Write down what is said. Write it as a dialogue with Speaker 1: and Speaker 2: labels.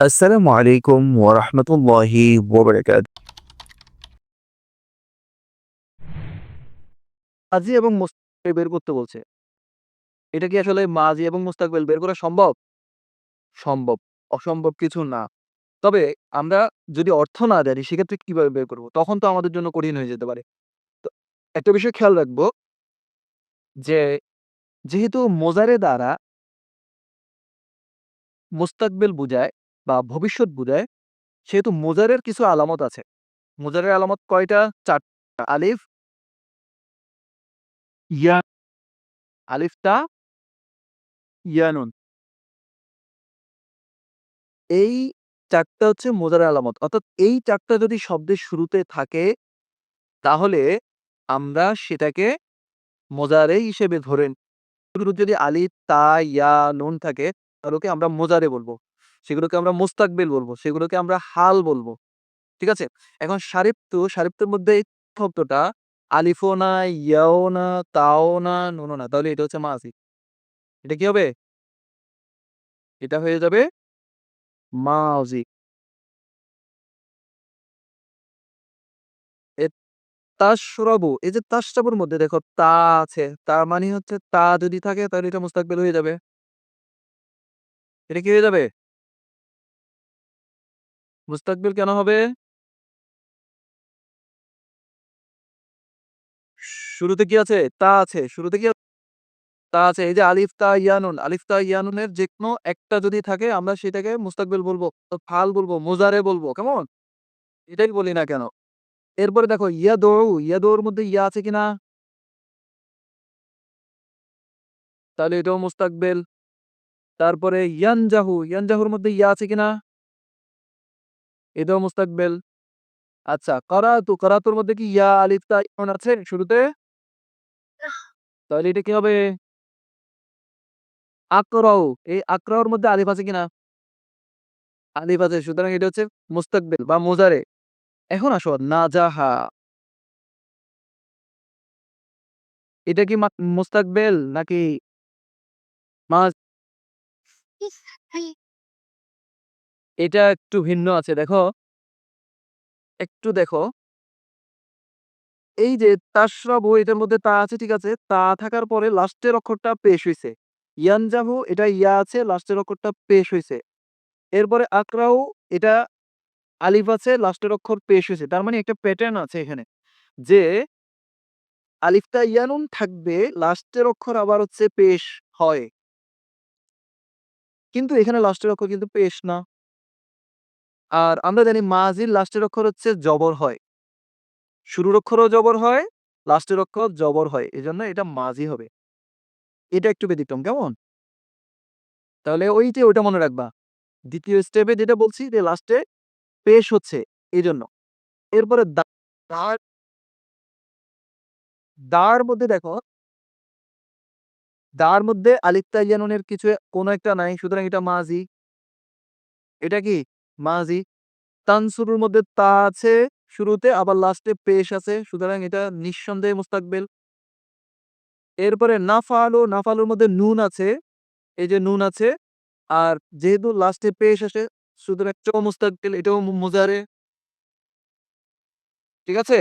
Speaker 1: আসসালামু আলাইকুম ওয়া রাহমাতুল্লাহি ওয়া বারাকাতুহু।
Speaker 2: মাজি এবং মুস্তাকবিল বের করতে বলছে। এটা কি আসলে মাজি এবং মুস্তাকবিল বের করা সম্ভব? সম্ভব। অসম্ভব কিছু না। তবে আমরা যদি অর্থ না জানি, সেক্ষেত্রে কীভাবে বের করব? তখন তো আমাদের জন্য কঠিন হয়ে যেতে পারে। তো একটা বিষয় খেয়াল রাখব যে যেহেতু মোজারে দ্বারা মুস্তাকবিল বুঝায় বা ভবিষ্যৎ বুঝায় সেহেতু মোজারের কিছু আলামত আছে। মোজারের আলামত কয়টা? ৪ টা। আলিফ ইয়া আলিফ তা ইয়া নুন। এই চারটা হচ্ছে মোজারের আলামত। অর্থাৎ এই চারটা যদি শব্দের শুরুতে থাকে তাহলে আমরা সেটাকে মোজারে হিসেবে ধরেন যদি আলিফ, তা, ইয়া, নুন থাকে তাহলে আমরা মোজারে বলব। সেগুলোকে আমরা মুস্তাকবিল বলব। সেগুলোকে আমরা হাল বলব। ঠিক আছে? এখন শারিফতু, শারিফতুর মধ্যে এই শব্দটা আলিফও না, ইয়াও না, তাও না, নুনও না। তাহলে এটা হচ্ছে মাজি। এটা কি হবে? এটা হয়ে যাবে মাজি। এ তাশরাবু এই যে তাশরাবুর মধ্যে দেখো তা আছে। তার মানে হচ্ছে তা যদি থাকে তাহলে এটা মুস্তাকবিল হয়ে যাবে। এটা কি হয়ে যাবে? মুস্তাকবিল কেন হবে? শুরুতে কি আছে? তা আছে। শুরুতে কি তা আছে। এই যে আলিফ, তা, ইয়া, নুন। আলিফ, তা, ইয়া, নুনের যেকোনো একটা যদি থাকে আমরা সেটাকে মুস্তাকবিল বলব, ফাল বলব, মোজারে বলব। কেমন? এটাই বলি না কেন? এরপরে দেখো ইয়াদউ, ইয়াদউর মধ্যে ইয়া আছে কিনা? তাহলে এটাও মুস্তাকবেল তারপরে ইয়ানজাহু, ইয়ানজাহুর মধ্যে ইয়া আছে কিনা? এটাও মুস্তাকবেল আচ্ছা করাতু, করাতুর মধ্যে কি ইয়া, আলিফ, তা, নুন আছে শুরুতে? তাহলে এটা কি হবে? আকরাউ, এই আকরাউর মধ্যে আলিফ আছে কিনা? আলিফ আছে। সুতরাং এটা হচ্ছে মুস্তাকবিল বা মোজারে। এখন আসো নাজাহা। এটা কি মুস্তাকবিল নাকি মাজ এটা একটু ভিন্ন আছে দেখো। একটু দেখো। এই যে তাশরাবু এটার মধ্যে তা আছে ঠিক আছে। তা থাকার পরে লাস্টের অক্ষরটা পেশ হইছে। ইয়ানজাহু এটা ইয়া আছে লাস্টের অক্ষরটা পেশ হইছে। এরপরে আকরাউ এটা আলিফ আছে লাস্টের অক্ষর পেশ হইছে। তার মানে একটা প্যাটার্ন আছে এখানে। যে আলিফ, তা, ইয়া, নুন থাকবে লাস্টের অক্ষর আবার হচ্ছে পেশ হয়। কিন্তু এখানে লাস্টের অক্ষর কিন্তু পেশ না। আর আমরা জানি মাজির লাস্টের অক্ষর হচ্ছে জবর হয়। শুরুর অক্ষরও জবর হয়, লাস্টের অক্ষর জবর হয়। এজন্য এটা মাজি হবে। এটা একটু ব্যতিক্রম কেমন? তাহলে ওই যে ওইটা মনে রাখবা। দ্বিতীয় স্টেপে যেটা বলছি যে লাস্টে পেশ হচ্ছে এই জন্য এরপরে দার মধ্যে দেখো দার মধ্যে আলিফ, তা, কিছু কোনো একটা নাই। সুতরাং এটা মাজি। এটা কি? মাজি। তানসুরুর মধ্যে তা আছে শুরুতে, আবার লাস্টে পেশ আছে। সুতরাং এটা নিঃসন্দেহে মুস্তাকবেল এরপরে নাফাল ও নাফালুর মধ্যে নুন আছে। এই যে নুন আছে। আর যেহেতু লাস্টে পেশ আসে, সুতরাং এটাও মুস্তাকবেল, এটাও মোজারে মুজারে। ঠিক আছে?